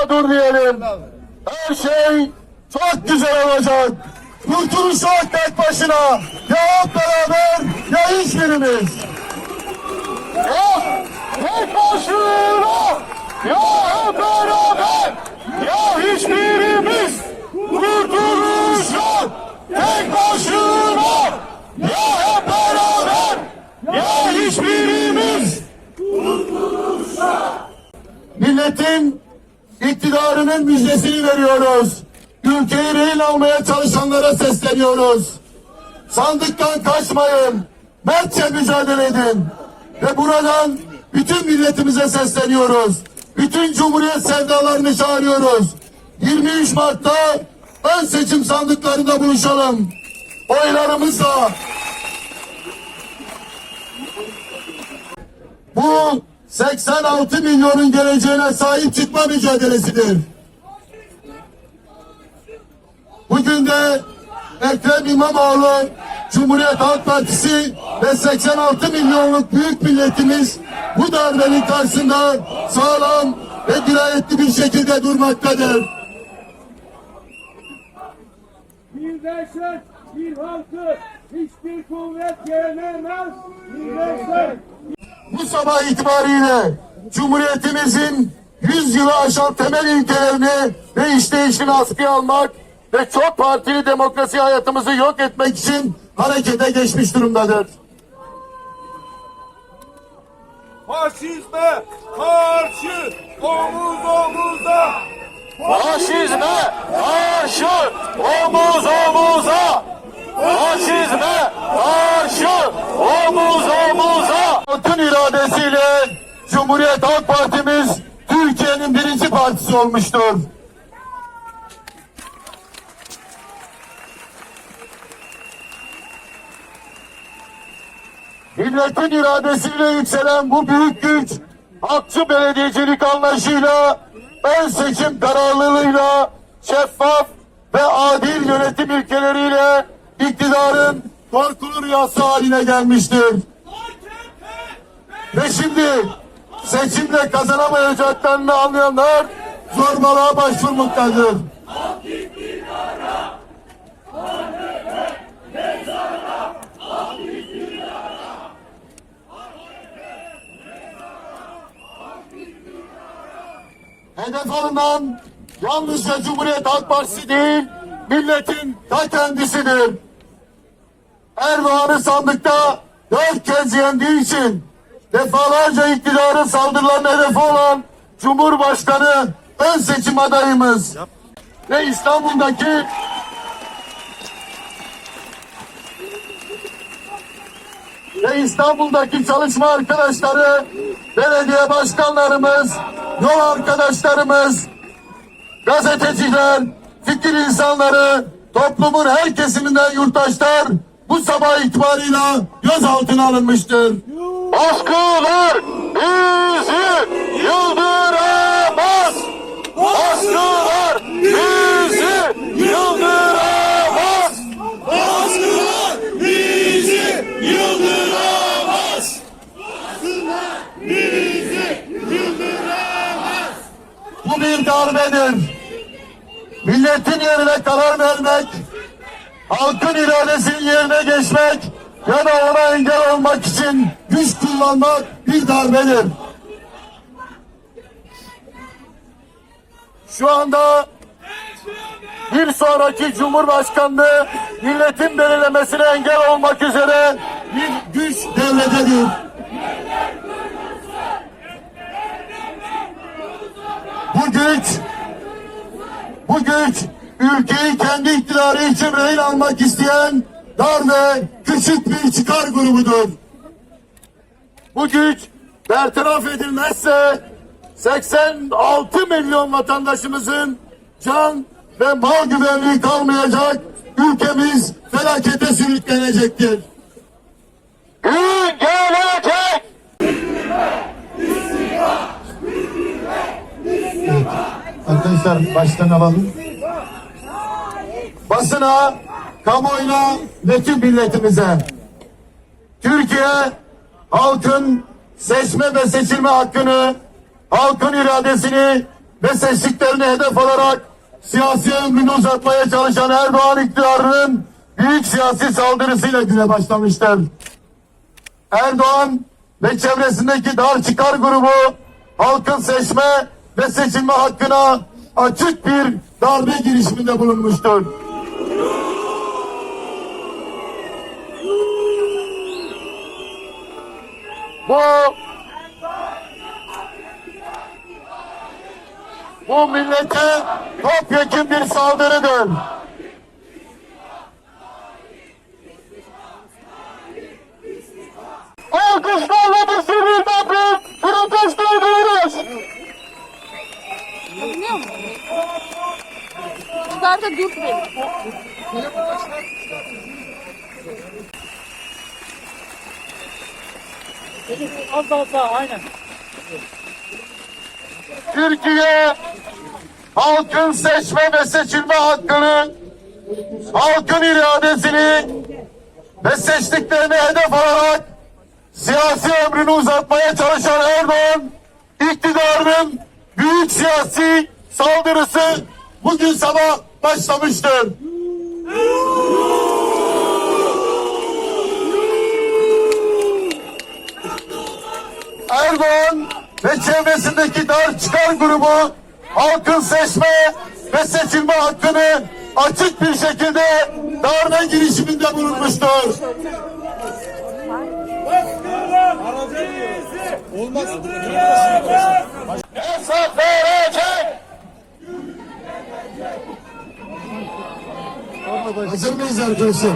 hukuksuzluğa dur diyelim. Her şey çok güzel olacak. Kurtuluş yok tek başına. Ya hep beraber ya hiçbirimiz. Ya tek başına ya hep beraber ya hiçbirimiz. Kurtuluş tek başına ya hep beraber ya hiçbirimiz. Milletin iktidarının müjdesini veriyoruz. Ülkeyi rehin almaya çalışanlara sesleniyoruz. Sandıktan kaçmayın. Mertçe mücadele edin. Ve buradan bütün milletimize sesleniyoruz. Bütün Cumhuriyet sevdalarını çağırıyoruz. 23 Mart'ta ön seçim sandıklarında buluşalım. Oylarımızla Bu 86 milyonun geleceğine sahip çıkma mücadelesidir. Bugün de Ekrem İmamoğlu, Cumhuriyet Halk Partisi ve 86 milyonluk büyük milletimiz bu darbenin karşısında sağlam ve dirayetli bir şekilde durmaktadır. Bir dehşet, bir halkı hiçbir kuvvet yenemez. Bir dehşet, Bu sabah itibariyle Cumhuriyetimizin 100 yılı aşan temel ilkelerini ve işleyişini askıya almak ve çok partili demokrasi hayatımızı yok etmek için harekete geçmiş durumdadır. faşizme karşı omuz omuza. Faşizme karşı omuz omuza! Faşizme karşı omuz omuza! Halkın iradesiyle Cumhuriyet Halk Partimiz Türkiye'nin birinci partisi olmuştur. Milletin iradesiyle yükselen bu büyük güç, hakçı belediyecilik anlayışıyla, ön seçim kararlılığıyla, şeffaf ve adil yönetim ilkeleriyle iktidarın korkulu rüyası haline gelmiştir. Ve şimdi seçimde kazanamayacaklarını anlayanlar zorbalığa başvurmaktadır. Hedef alınan yalnızca Cumhuriyet Halk Partisi değil, milletin ta kendisidir. Erdoğan'ı sandıkta dört kez yendiği için defalarca iktidarın saldırılarının hedefi olan Cumhurbaşkanı ön seçim adayımız ve İstanbul'daki ve İstanbul'daki çalışma arkadaşları, belediye başkanlarımız, yol arkadaşlarımız, gazeteciler, fikir insanları, toplumun her kesiminden yurttaşlar bu sabah itibarıyla gözaltına alınmıştır. Baskılar bizi yıldıramaz. Baskılar bizi yıldıramaz. Baskılar bizi yıldıramaz. Bu bir darbedir. Milletin yerine karar vermek, halkın iradesinin yerine geçmek ya da ona engel olmak için güç kullanmak bir darbedir. Şu anda bir sonraki Cumhurbaşkanlığı milletin belirlemesine engel olmak üzere bir güç devletedir. Bu güç, bu güç ülkeyi kendi iktidarı için rehin almak isteyen dar ve küçük bir çıkar grubudur. Bu güç bertaraf edilmezse 86 milyon vatandaşımızın can ve mal güvenliği kalmayacak, ülkemiz felakete sürüklenecektir. Gün gelecek! Arkadaşlar baştan alalım. Basına, kamuoyuna ve tüm milletimize. Türkiye halkın seçme ve seçilme hakkını, halkın iradesini ve seçtiklerini hedef alarak siyasi ömrünü uzatmaya çalışan Erdoğan iktidarının büyük siyasi saldırısıyla güne başlamıştır. Erdoğan ve çevresindeki dar çıkar grubu halkın seçme ve seçilme hakkına açık bir darbe girişiminde bulunmuştur. Bu bu millete topyekun bir saldırıdır. Alkışlarla bir sivil toplum protesto ediyoruz. Anlıyor musun? Dur beni. Az daha aynen. Türkiye halkın seçme ve seçilme hakkını, halkın iradesini ve seçtiklerini hedef alarak siyasi ömrünü uzatmaya çalışan Erdoğan iktidarının büyük siyasi saldırısı bugün sabah başlamıştır. Erdoğan ve çevresindeki dar çıkar grubu halkın seçme ve seçilme hakkını açık bir şekilde darbe girişiminde bulunmuştur. Hesap verecek. Hazır mıyız arkadaşlar?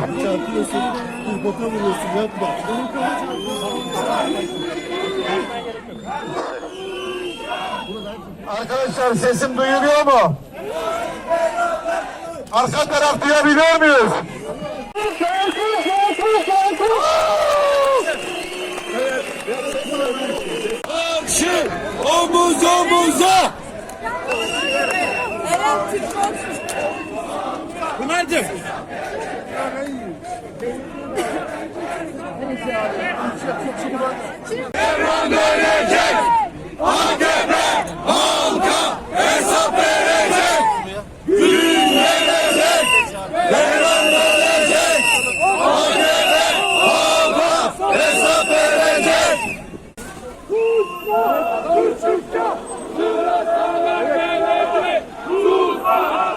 Arkadaşlar sesim duyuluyor mu? Arka taraf duyabiliyor muyuz? Karşı omuz omuza. Pınar'cığım. Devran dönecek. AKP halka hesap verecek. Gün gelecek. Devran dönecek. AKP halka hesap verecek. Küçükçe sıra sana gelecek. Susma.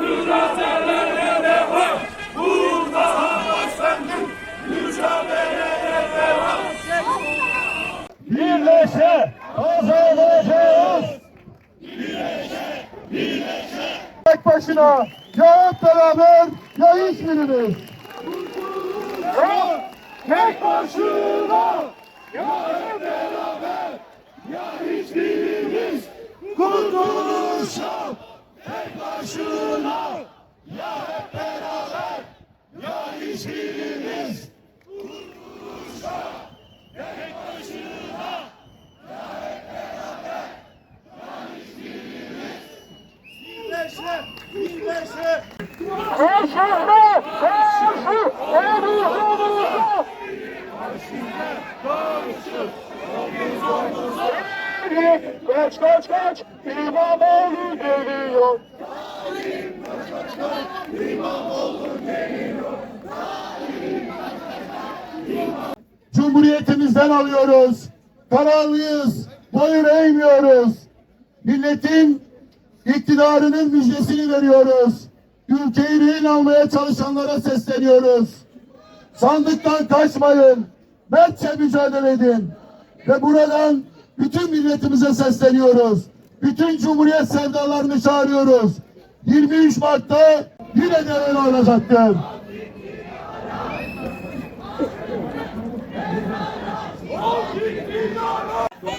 Mücadeleye devam. Burada başlangıç. Mücadeleye devam. Birleşe kazanacağız. Birleşe, birleşe. Tek başına ya hep beraber ya hiçbirimiz. Tek başına ya hep beraber ya hiçbirimiz kurtuluşa tek başına ya hep beraber ya hiçbirimiz kurtuluşa tek başına ya hep beraber ya hiçbirimiz birleşe Kaç kaç kaç İmamoğlu geliyor. Cumhuriyetimizden alıyoruz. Kararlıyız. Boyun eğmiyoruz. Milletin iktidarının müjdesini veriyoruz. Ülkeyi rehin almaya çalışanlara sesleniyoruz. Sandıktan kaçmayın. Mertçe mücadele edin. Ve buradan bütün milletimize sesleniyoruz. Bütün Cumhuriyet sevdalarını çağırıyoruz. 23 Mart'ta yine de öyle olacaktır.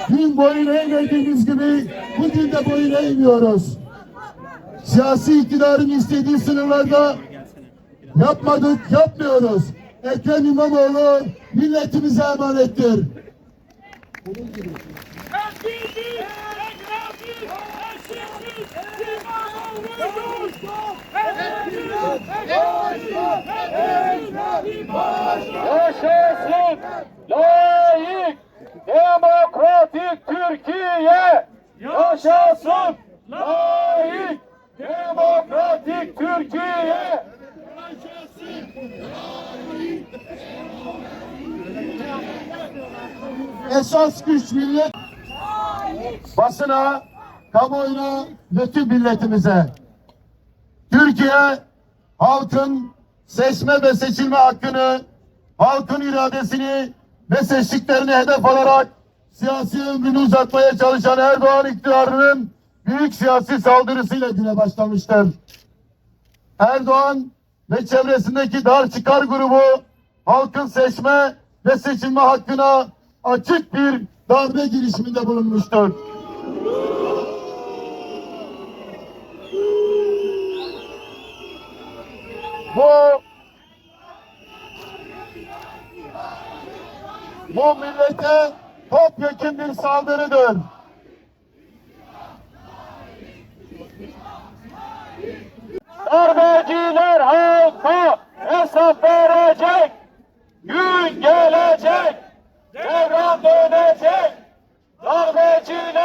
Dün boyun eğmediğimiz gibi bugün de boyun eğmiyoruz. Siyasi iktidarın istediği sınırlarda yapmadık, yapmıyoruz. Ekrem İmamoğlu milletimize emanettir. Yaşasın layık demokratik Türkiye! Yaşasın layık demokratik Türkiye! Esas güç millet basına, kamuoyuna ve tüm milletimize. Türkiye halkın seçme ve seçilme hakkını, halkın iradesini ve seçtiklerini hedef alarak siyasi ömrünü uzatmaya çalışan Erdoğan iktidarının büyük siyasi saldırısıyla güne başlamıştır. Erdoğan ve çevresindeki dar çıkar grubu halkın seçme ve seçilme hakkına açık bir darbe girişiminde bulunmuştur. Bu bu millete topyekun bir saldırıdır. Darbeciler halka hesap verecek. Gün gelecek. Devran dönecek. Darbeciler